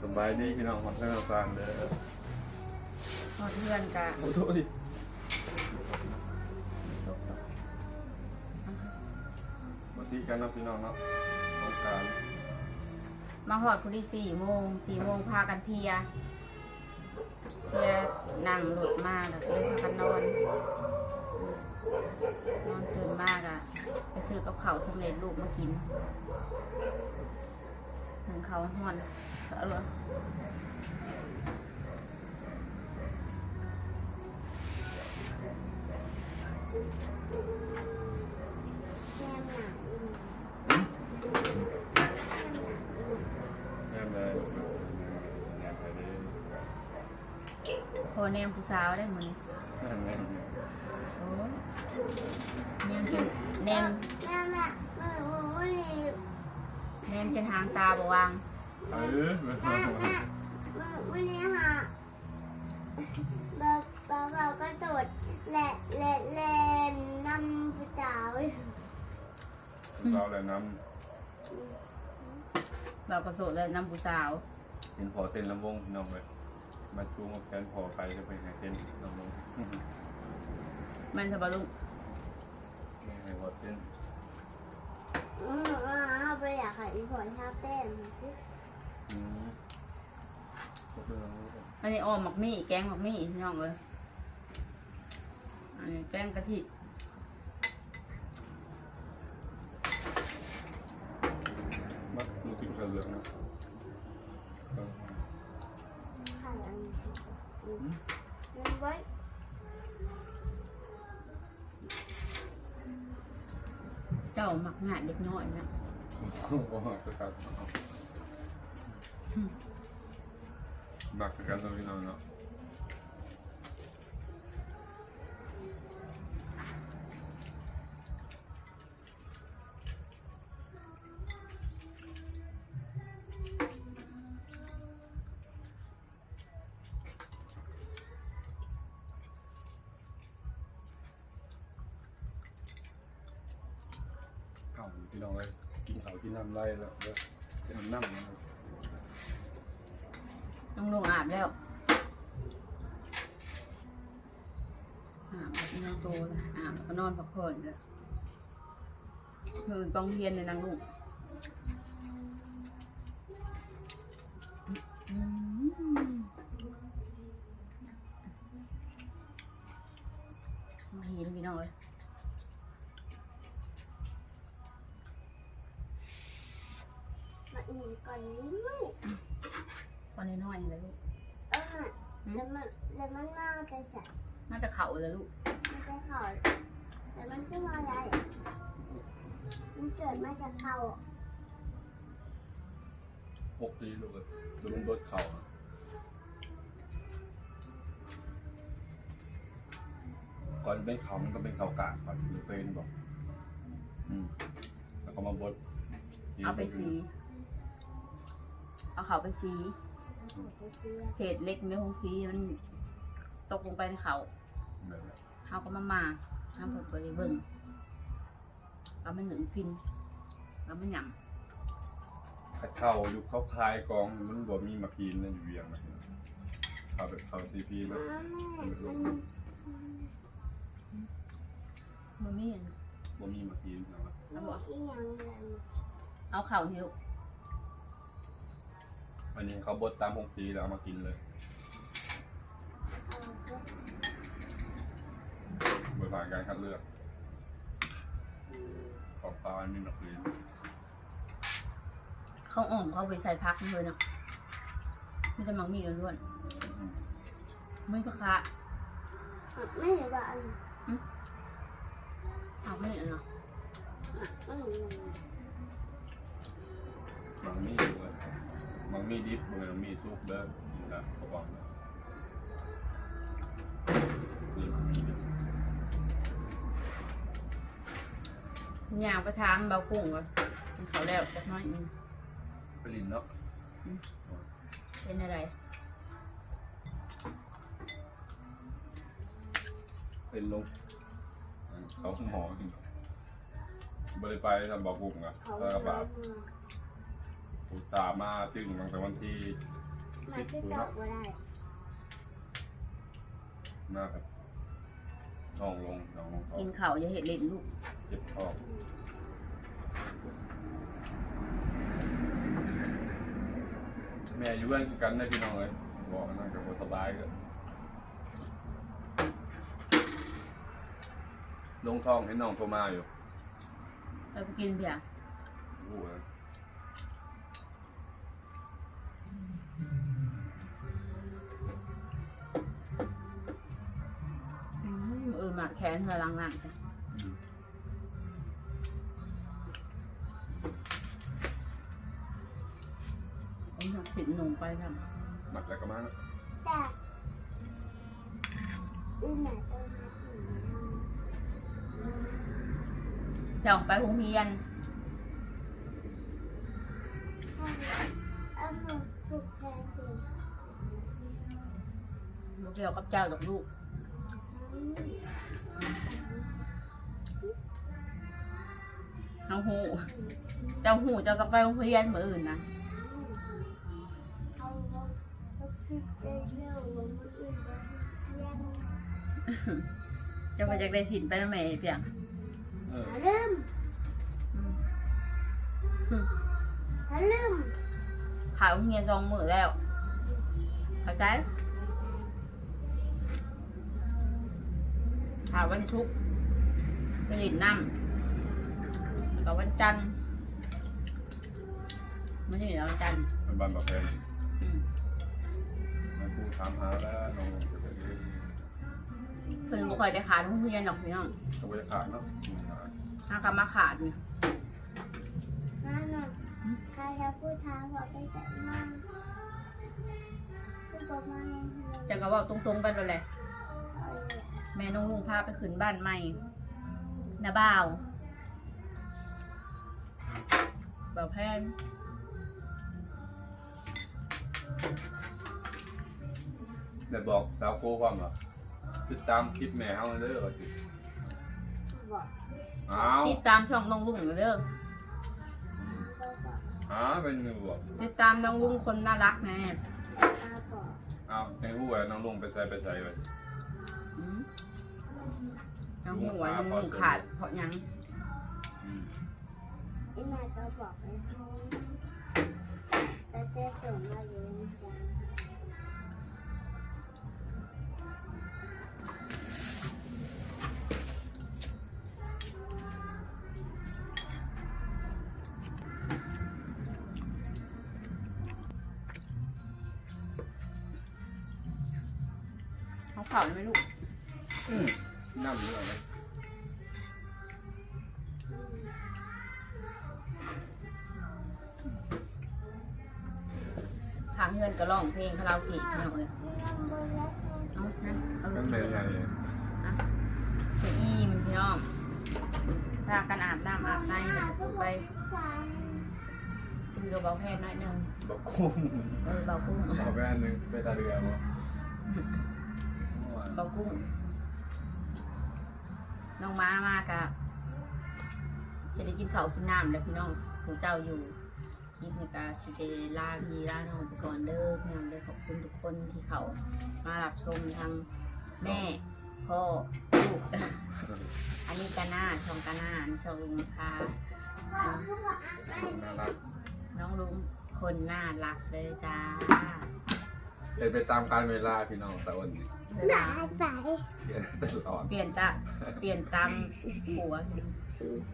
สบายดีพี่น้องของเพื่อนฟังเด้อพอดเพื่อนกะโอ้โหดิมาที่กันนะพี่น้องเนาะสงการมาหอดพอดีสี่โมงสี่โมงพากันเพียเพียนั่งรถมาแล้วก็เลยพากันนอนนอนตื่นมากอะไปซื้อกับเขาสำเร็จรูปมากิน ถึงเขาห่อนเอาเลยแม่หนังแง่ยแง่ไปเลยพอแนมผู้สาวได้เหมือนแง่แง่โอ้ยแนมจนแนมแม่แม่แม่โอ้ย แนมจนหางตาบวางเออแม่แม่แม่วันนี้ค่ะเราเราก็ตรวจและและและนำผู้สาวเราเลยน้เราก็โสดเลยน้ำผู้สาวเป็นพอเต้นลำวงน้องเลยมาจูงกับแฟนพอไปจะไปหาเต้นลำวงมันจะบรรลุให้พอเต้น อืมอ่าไปอยากให้อีพอชาเต้น อืมก็คือเรา อั นนี้ออมหมักมี่แกงหมักมี่พี่น้องเลยอันนี้แกงกะทิมัดดูติ่งเหลืองนะเออไข่อันนี้อืมมันไว้เจ้าหมักงานเด็กน้อยนะ โอ้โหสกัดหมักกันตัวพี่น้องเนาะเข่าพี่น้องเลยกินเขากินน้ำไรแล้วเดี๋ยวจะทำน้ำนะครับน้อง ลงอาบแล้วอาบแล้วน้องโตแล้วอาบแล้วก็นอนพักผ่อนเลยคือต้องเรียนในนางลูกมาหินพี่น้อยมันหนีก่อนนิดนึงต อนน้อยๆเลยลูก เออแล้วมันแล้วมันน่าจะใส่น่าจะเข่าเลยลูก มันจะเข่าแต่มันขึ้นมาได้มันเกิดมาจากเข่าหกปีลูกเลยดูมันบดเข่าอะก่อนเป็นเขามันก็เป็นเขากาก่อนหรือเป็นบอกอืมแล้วก็มาบดเอาไปสี เอาเขาไปสี เศษเล็กเนื้อของสีมันตกลงไปในเขาแบบนั้นเขาก็มามาทำผลไปเบิ่งเอามันหนึ่งฟินเอามันหยถ้าเข้ายุคเข้าคลายกองมันบ่มีมากีนในเวียงนะเข้าแบบเข้าซีพีแบบำมันมีอันบ่มีมากีนนะมันบอกอีหยังเลยเอาเข่าหิว อันนี้เขาบดตามหงสีแล้วเอามากินเลยเอาไปโดยผ่านการคัดเลือก ของปลาอันนี้หนักเลยเขาอ่อมเขาไปใส่พักมันเลยเนาะมีแต่หมักมีล้วนๆไม่ปะคะไม่เห็นว่าอันเอาไม่เอาเนาะไม่เห็นเลยมังมีด้วย มังมีดิบเบอร์มีซุปเด้อนี่นะเขาบอกนะนี่มังมีดิบยางไปทางเบากุ้งก่อนมันเขาแล้วจักหน้อยหนึงไปลินเนาะเป็นอะไรเป็นลงเขาหมอบริไปทำบอกบุกอะเขาแล้วก็บาป เอุตส่าห์มาถึงตั้งแต่วันที่มาที่ตกบ่ได้มาครับท้องลงท้องลงท้องกินข้าวอย่าเห็ดเล่นลูกเจ็บท้องแม่อยู่เพื่อนกันได้พี่น้องเลยบอกนั่นกับสบายก็ลงท้องให้น้องโทรมาอยู่เราไปกินเพียงโอ้โห นเธอลังนั่นจ้ะผมอยากสินหนุ่มไปทหมัดแล้วก็มานะแต่อีแม่ต้องมาถึงำจะออกไปโรงเรียนเอาหนูฝึกแทนสิลูกเดียวกับเจ้าดอกลูก เอาหูเจ้าหูเจ้าก็ไปโรงเรียนเหมือนอื่นนะเอาเอาฝึกเร็วๆมันอื่นจะเรียนเจ้าไปจากได้สินไปนะแม่เพียงเออเริ่มอืมอืมเริ่มขายโรงเรียนสองมือแล้วเข้าใจ ขายวันทุกร์ไปหลินน้ำแล้วก็วันจันทร์ไม่ใช่แล้ววันจันทร์มันบันแบบเพนอืมแม่ครูถามหาแล้วน้องจะไปเรียนเพิ่นบ่ค่อยได้ขายโรงเรียนดอกพี่น้องก็ไปขาดเนาะถ้ากลับมาขาดนี่นั่นน่ะใครจะพูดทางบอกไปแต่มั่งพูดบอกมาให้เลยจะก็เว่าตรงๆไปเลยแหละ แม่น้องลุงพาไปขึ้นบ้านใหม่นาบ่าวบ่าวแพนเดี๋ยวบอกสาวโค้ความเหรอติดตามคลิปแม่เฮาเด้อว่าสิบอกอ้าวติดตามช่องน้องลุงเด้อบอกบอกหาเป็นหนึ่งบอกติดตามน้องลุงคนน่ารักแน่ตาบอกอ้าวในหู้ไอ้น้องลงไปใส่ไปใส่ไป อืมน้องหัวน้องลุงขาดเพราะหยังอืมอีแม่ก็บอกให้แต่เจ๊ส่งมาเยอะจังเขาเข่าไหมลูก น้ำเยอะเลยทางเงินก็ร้องเพลงคาราโอเกะพี่น้องเอ้ยเอานะเอานั่นเป็นไงไปอีมพี่น้องพากันอาบน้ำอาบในเดี๋ยวจะไปกินกับเบาแพนหน่อยหนึ่งบอกคุ้มเออเบากุ้งบอกแม่นึงไปตาเรือบ่ เบากุ้ง น้องม้ามากะจะได้กินข้าวกินน้ำแล้วพี่น้องผู้เจ้าอยู่คลิปนี้กาสิเดลาพีลาน้องไปก่อนเด้อพี่น้องเด้อขอบคุณทุกคนที่เขามารับชมทางแม่พ่อลูกอันนี้กาน้าช่องกาน้าช่องลุงพาอันน่ารักน้องลุงคนน่ารักเลยจ้าเป็นไปตามการเวลาพี่น้องแต่วันเลาไป ตลอด เปลี่ยนตาเปลี่ยนตามหัว